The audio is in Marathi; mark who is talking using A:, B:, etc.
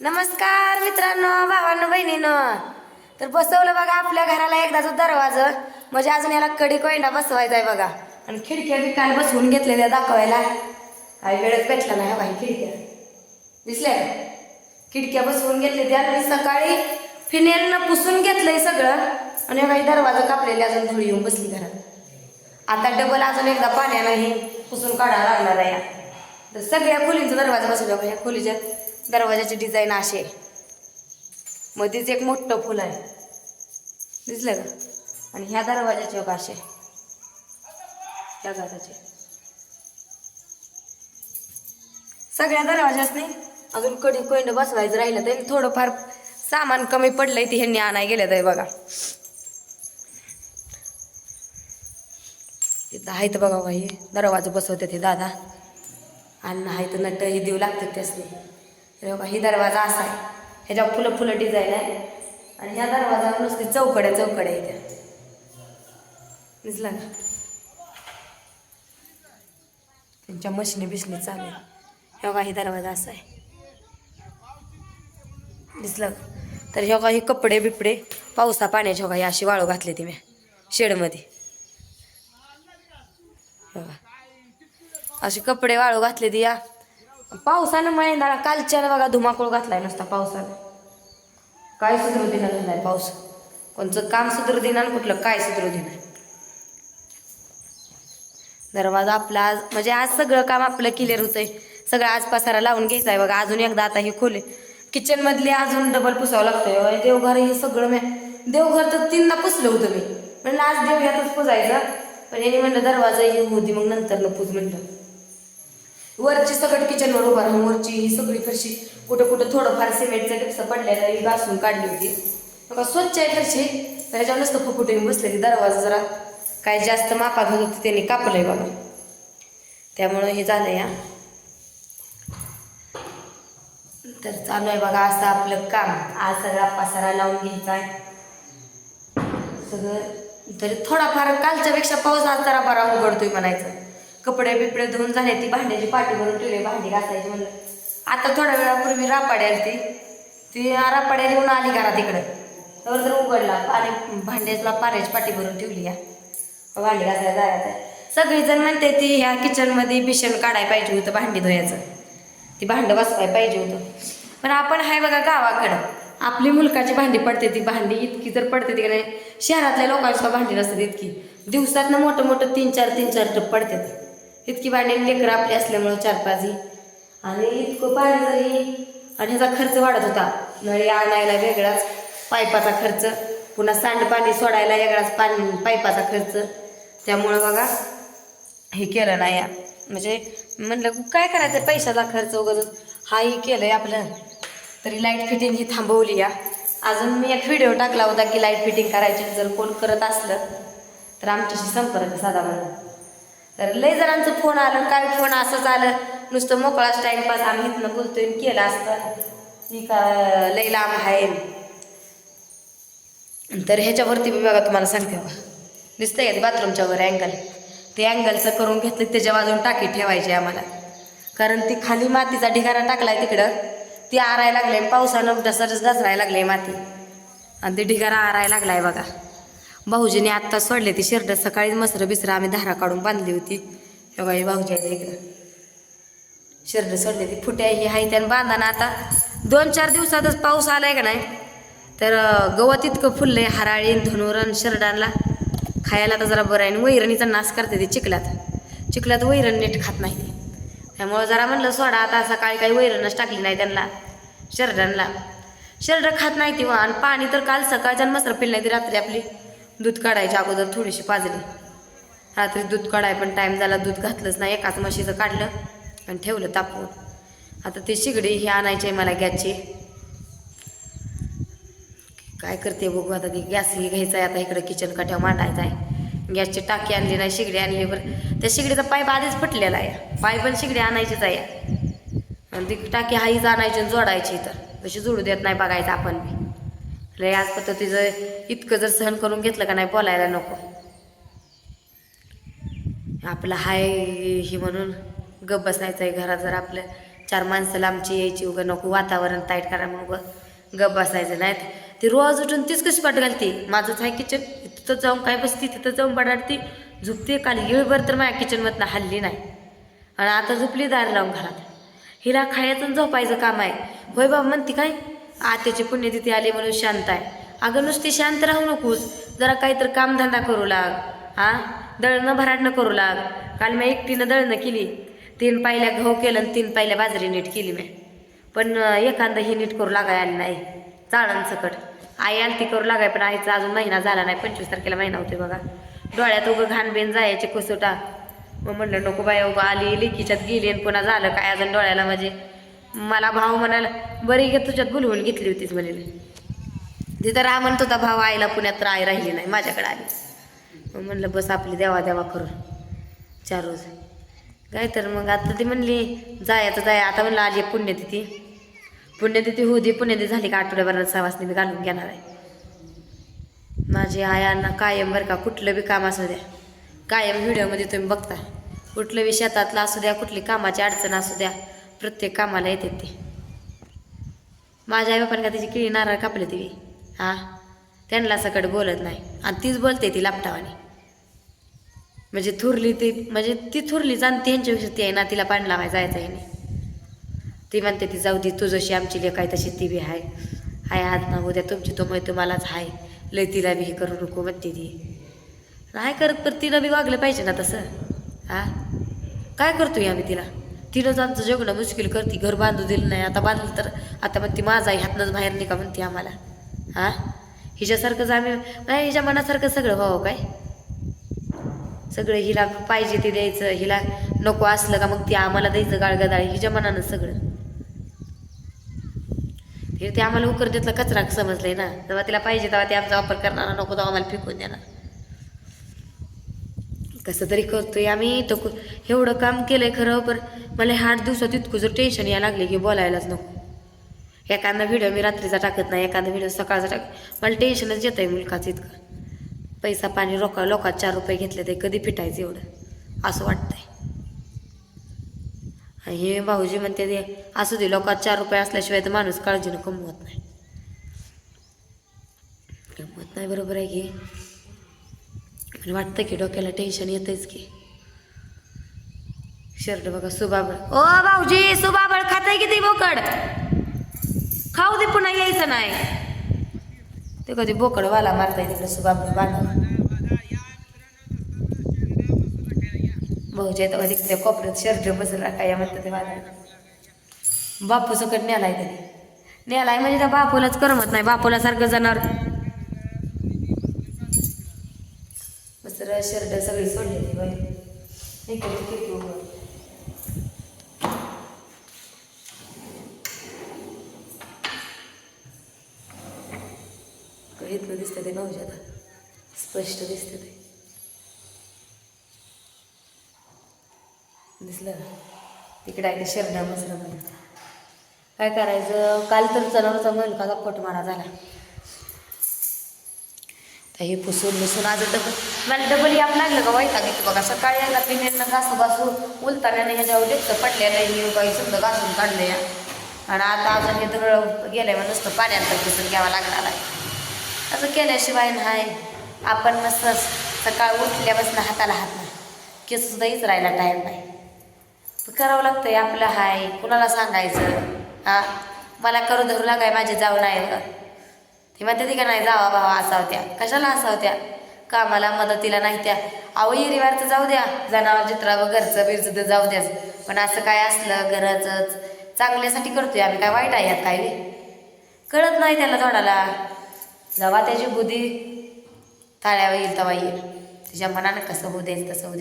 A: नमस्कार मित्रांनो भावांनो बहिणीनो. तर बसवलं बघा आपल्या घराला एकदाचा दरवाजा. म्हणजे अजून याला कडी कोयंडा बसवायचा आहे बघा. आणि खिडक्या बी काल बसवून घेतलेल्या दाखवायला. काही वेळच भेटला नाही भाई खिडक्या. दिसल्या खिडक्या बसवून घेतले त्या सकाळी फिनेलनं पुसून घेतलंय सगळं. आणि काही दरवाजा कापलेले अजून थोडी येऊन बसली घरात. आता डबल अजून एकदा पाण्यानं हे पुसून काढावं लागणार आहे तर सगळ्या खोलींचा दरवाजा बसवला बघा. ह्या खोलीच्या. दरवाजाची डिझाईन अशी आहे. मध्येच एक मोठं फुल आहे. दिसलं का? आणि ह्या दरवाजाचे योग असे त्या घराचे. सगळ्या दरवाजाच नाही. अजून कडी कोंड बसवायचं राहिलं तरी थोडंफार सामान कमी पडलंय ते ह्यांनी आणाय गेलं तर बघा. इथं आहे तर बघा बाई. दरवाजा बसवते ते दादा. आणि आहे तर नट हे देऊ लागतात त्यासनी. हे बघा ही दरवाजा असा आहे. ह्याच्यावर फुलं फुलं डिझाईन आहे. आणि ह्या दरवाजा नुसती चौकड्या चौकड्या आहे त्या. दिसला का त्यांच्या मशिनी बिशनी चालू आहे. बघा ही दरवाजा असा आहे. दिसलं तर हे काही हे कपडे बिपडे पावसा पाण्याच्या काही अशी वाळू घातली ती मी शेडमध्ये. बघा. असे कपडे वाळू घातले ती या. पावसानं महिना कालच्यानं बघा धुमाकूळ घातलाय नुसता पावसानं. काय सुधरू दिना झालाय पाऊस? कोणचं काम सुधरू दिना आणि कुठलं काय सुधरू दिना दरवाजा आपला आज म्हणजे आज सगळं काम आपलं क्लिअर होतंय. सगळं आज पसारा लावून घ्यायचा आहे बघा. अजून एकदा आता हे खोले किचन मधले अजून डबल पुसावं लागतंय. देवघर हे सगळं मी देवघर तर तीनदा पुसलं होतं मी. म्हणलं आज देव पुजायचं. पण यांनी म्हणलं दरवाजा हे होती मग नंतर न पूज म्हणलं. वरची सगळं किचनवर उभा राहून वरची ही सगळी फरशी कुठं कुठं थोडंफार सिमेंटचं टिप्स पडलेला ही घासून काढली होती. मग स्वच्छ आहे फरशी. तर ह्याच्यावर नुसतं फुफुटे बसले दरवाजा जरा. काय जास्त मापा घेत होती त्यांनी कापलंय बघा. त्यामुळं हे झालं या तर चालू आहे बघा असं आपलं काम. आज सगळा पसारा लावून घ्यायचा आहे. सगळं. तरी थोडाफार कालच्यापेक्षा पाऊस आज जरा बरा उघडतोय म्हणायचं. कपडे बिपडे धुवून झाले ती भांड्याची पाठी भरून ठेवली भांडी घासायची म्हणलं. आता थोड्या वेळापूर्वी रापाडी आली ती. ती रापाड्या येऊन आली घरात तिकडं तर जर उघडला पाणी भांड्याला पाण्याची पाठी भरून ठेवली या. भांडी घासायला जायचं. सगळीजण म्हणते ती ह्या किचनमध्ये बिशन काढायला पाहिजे होतं भांडी धुवायचं. ती भांडं बसवायला पाहिजे होतं. पण आपण आहे बघा गावाकडं. आपली मुलकाची भांडी पडते ती भांडी इतकी जर पडते ती नाही शहरातल्या लोकांची भांडी नसतात इतकी. दिवसातनं मोठं मोठं तीन चार तीन चार टप पडतात इतकी भांडी लेकरं आपली असल्यामुळं चार पाच ही आणि इतकं पाणी जरी आणि ह्याचा खर्च वाढत होता. नळी आणायला वेगळाच पायपाचा खर्च. पुन्हा सांडपाणी सोडायला वेगळाच पाणी पाईपाचा खर्च. त्यामुळं बघा हे केलं नाही या. म्हणजे म्हणलं काय करायचं पैशाचा खर्च वगैरे हाही केलंय आपलं. तरी लाइट फिटिंग ही थांबवली या. अजून मी एक व्हिडिओ टाकला होता की लाइट फिटिंग करायची जर कोण करत असलं तर आमच्याशी संपर्क साधा म्हणून. तर लय जणांचं फोन आलं काय फोन असंच आलं नुसतं मोकळाच टाईमपास आम्ही इथनं बोलतोय केलं असतं. ती का लय लांब आहे. तर ह्याच्यावरती मी बघा तुम्हाला सांगते बा दिसतंय का बाथरूमच्या वर अँगल ते अँगलचं करून घेतलं त्याच्या बाजून टाकी ठेवायची आम्हाला. कारण ती खाली मातीचा ढिगारा टाकलाय तिकडं. ती आरायला लागले पावसानं दसरच दसरायला लागले माती. आणि ते ढिगारा आरायला लागलाय बघा. भाऊजीने आत्ता सोडले ती शिरड. सकाळी मसरं बिसरं आम्ही धारा काढून बांधली होती. तेव्हा भाऊजी इकडं शिरड सोडले ती. फुट्या ही आहे त्यानं बांधाना आता. दोन चार दिवसातच पाऊस आलाय का नाही? तर गवत इतकं फुललंय हराळी धनुरण शिरडांना खायला तर जरा बरं आहे. आणि वैरणीचा नाश करते ते चिखलात. चिखलात वैरण नीट खात नाही त्यामुळं जरा म्हणलं सोडा आता सकाळी काही वैरणच टाकली नाही त्यांना शरडांना शरड खात नाही ती आणि पाणी तर काल सकाळच्या मसर पिल नाही ती रात्री आपली. दूध काढायच्या अगोदर थोडीशी पाजली. रात्री दूध काढाय पण टाईम झाला दूध घातलंच नाही. एकाच म्हशीचं काढलं आणि ठेवलं तापवून. आता ती शिगडी ही आणायची आहे मला गॅसची. काय करते बघू आता ती. गॅस ही घ्यायचा आहे. आता इकडं किचन कट्यावर मांडायचा आहे. गॅसची टाकी आणली नाही शिगडी आणली बरं. त्या शिगडीचा पाईप आधीच फुटलेला आहे. पाईप पण शिगडी आणायचीच आहे. आणि ती टाकी हाईच आणायची आणि जोडायची तर तशी जोडू देत नाही बघायचं आपण बी. लय आज पद्धतीचं इतकं जर सहन करून घेतलं का नाही बोलायला नको. आपलं हाय ही म्हणून गप बसायचं आहे घरात जर आपलं चार माणसं लांबची यायची उगं नको वातावरण टाईट करा म्हणून उगं गप बसायचं नाही ती रोज उठून तीच कशी पाठ घालते? माझंच आहे किचन तिथं जाऊन काय बसती? तिथं जाऊन बडाडती. झुपते काल येळभर तर माझ्या किचनमधनं हल्ली नाही. आणि आता झोपली दार लावून घरात. हिला खायचं झोपायचं काम आहे. होय बाबा म्हणते काय? आत्याची पुण्यतिथी आली म्हणून शांत आहे. अगं नुसती शांत राहू नकोस. जरा काहीतरी कामधंदा करू लाग. हा? दळणं भराडणं करू लाग. काल मी एकटीनं दळणं केली. तीन पायल्या गहू केलं आणि तीन पायल्या बाजरी नीट केली मी. पण एखादं ही नीट करू लागाय आली नाही. चाळण सकट. आई आलती ती करू लागाय पण आईचा अजून महिना झाला नाही. पंचवीस तारखेला महिना होते बघा. डोळ्यात उगं घाणबेन जायचे कसोटा. मग म्हणलं नको बाई उगं आली लिकीच्यात गेली आणि पुन्हा झालं काय? अजून डोळ्याला म्हणजे मला भाऊ म्हणाला बरी घे तुझ्यात भुलवून घेतली होतीच म्हणे तिथं राह म्हणत होता भाऊ आईला पुण्यात तर आई राहिली नाही माझ्याकडे आली. मग म्हणलं बस आपली देवा देवा करून चार रोज. काय तर मग आता ती म्हणली जायचं जाय. आता म्हणलं आली पुण्यतिथी पुण्यतिथी होऊ दे पुण्यतिथी झाली का आठवड्याभरात सवासनी मी घालून घेणार आहे. माझी आयांना कायम बरं का कुठलं बी काम असू द्या. कायम व्हिडिओमध्ये तुम्ही बघता कुठलं बी शेतातलं असू द्या कुठली कामाची अडचण असू द्या. प्रत्येक कामाला येते ते. माझ्या आई बापाने का तिची किळी नारळ कापले ती हां? त्यांना सकट बोलत नाही. आणि तीच बोलते ती लापटावाने. म्हणजे थुरली ती म्हणजे ती थुरली जाण ह्यांच्यापेक्षा ती आहे ना तिला पाणी लावायला जायचं आहे नाही. ती म्हणते ती जाऊ दे तू जशी आमची लेख आहे तशी ती बी आहे. हाय आज ना उद्या तुमची तो मै तुम्हालाच हाय. लय तिला बी हे करू नको म्हणते ती. नाही करत तर तिनं बी वागलं पाहिजे ना तसं. हा? काय करतोय आम्ही तिला? तिनंच आमचं जगणं मुश्किल करते घर बांधू दिलं नाही आता बांधलं तर आता म्हणते माझा ह्यातनंच बाहेर निघा म्हणते आम्हाला. हां? हिच्यासारखंच आम्ही नाही हिच्या मनासारखं सगळं व्हावं काय? सगळं हिला पाहिजे ते द्यायचं हिला नको असलं का मग ती आम्हाला द्यायचं गाळगदाळ हिच्या मनानं सगळं. हे ते आम्हाला उकर देतला कचरा समजलंय ना. जेव्हा तिला पाहिजे तेव्हा ते आमचा वापर करणार नको तेव्हा आम्हाला फेकून देणार. कसं तरी करतोय आम्ही. तो एवढं काम केलंय खरं पण मला ह्या आठ दिवसात इतकं जर टेन्शन यायला लागले की बोलायलाच नको. एखादा व्हिडिओ मी रात्रीचा टाकत नाही एखादा व्हिडिओ सकाळचा टाक मला टेन्शनच येत आहे मुलकाचं इतकं. पैसा पाणी रोका लोकात चार रुपये घेतले ते कधी फिटायचं एवढं? असं वाटतंय. हे भाऊजी म्हणते ते असू दे लोकात चार रुपये असल्याशिवाय तर माणूस काळजीनं कमवत नाही. कमवत नाही बरोबर आहे की? मला वाटतं की डोक्याला टेन्शन येतंच की. शर्ट बघा सुबाबळ. ओ भाऊजी सुबाबळ खाताय किती बोकड? खाऊ दे पुन्हा यायचं नाही. ते कधी बोकड वाला मारताय तिकडे सुबाबळ बांधा भाऊजी येतं कधी त्या कोपऱ्यात शर्ट बसला काय म्हणतात ते वाला बापू सकट नेलाय त्याने. न्यालाय म्हणजे त्या बापूलाच करमत नाही बापूला सारखं जाणार. मस्त शर्ट सगळी सोडलेली बाई. इकडे किती उभं. इथलं दिसतं ते भाऊजी आता. स्पष्ट दिसतं ते. दिसलं. तिकडे आहे ते शर्ट मसलं म्हणून काय करायचं? काल तर जनावरचा मुलगा पट मारा झाला तर हे पुसून पुसून आज डबल मला डबल याप लागलं का वाईट घेतो बघा सकाळी यायला पिण्यानं घासू घासू उलताण्याने ह्याच्यावर डेक्स पडलेलं आहे हे काही समजा घासून काढले या आणि आता अजून हे दगड गेले मग नुसतं पाण्यात पुसून घ्यावा लागणार आहे. असं केल्याशिवाय नाही. आपण मस्त सकाळ उठल्यापासून हाताला हात नाही. केससुद्धाहीच सुद्धा टाईम नाही. पण करावं लागतंय आपलं हाय. कुणाला सांगायचं? हां? मला करू धरू लागाय माझे जाऊन आहे ती म्हणते ती का नाही जावा भावा असा होत्या कशाला असा होत्या कामाला मदतीला नाही त्या. अहो तर जाऊ द्या. जनावर चित्रावं घरचं बिरचं तर जाऊ द्याच. पण असं काय असलं घराचंच? चांगल्यासाठी करतोय आम्ही. काय वाईट आहे यात काय? कळत नाही त्याला थोडाला जेव्हा त्याची बुद्धी. थाळ्यावर येईल तेव्हा येईल. तिच्या मनानं कसं होऊ द्यायचं तसं होऊ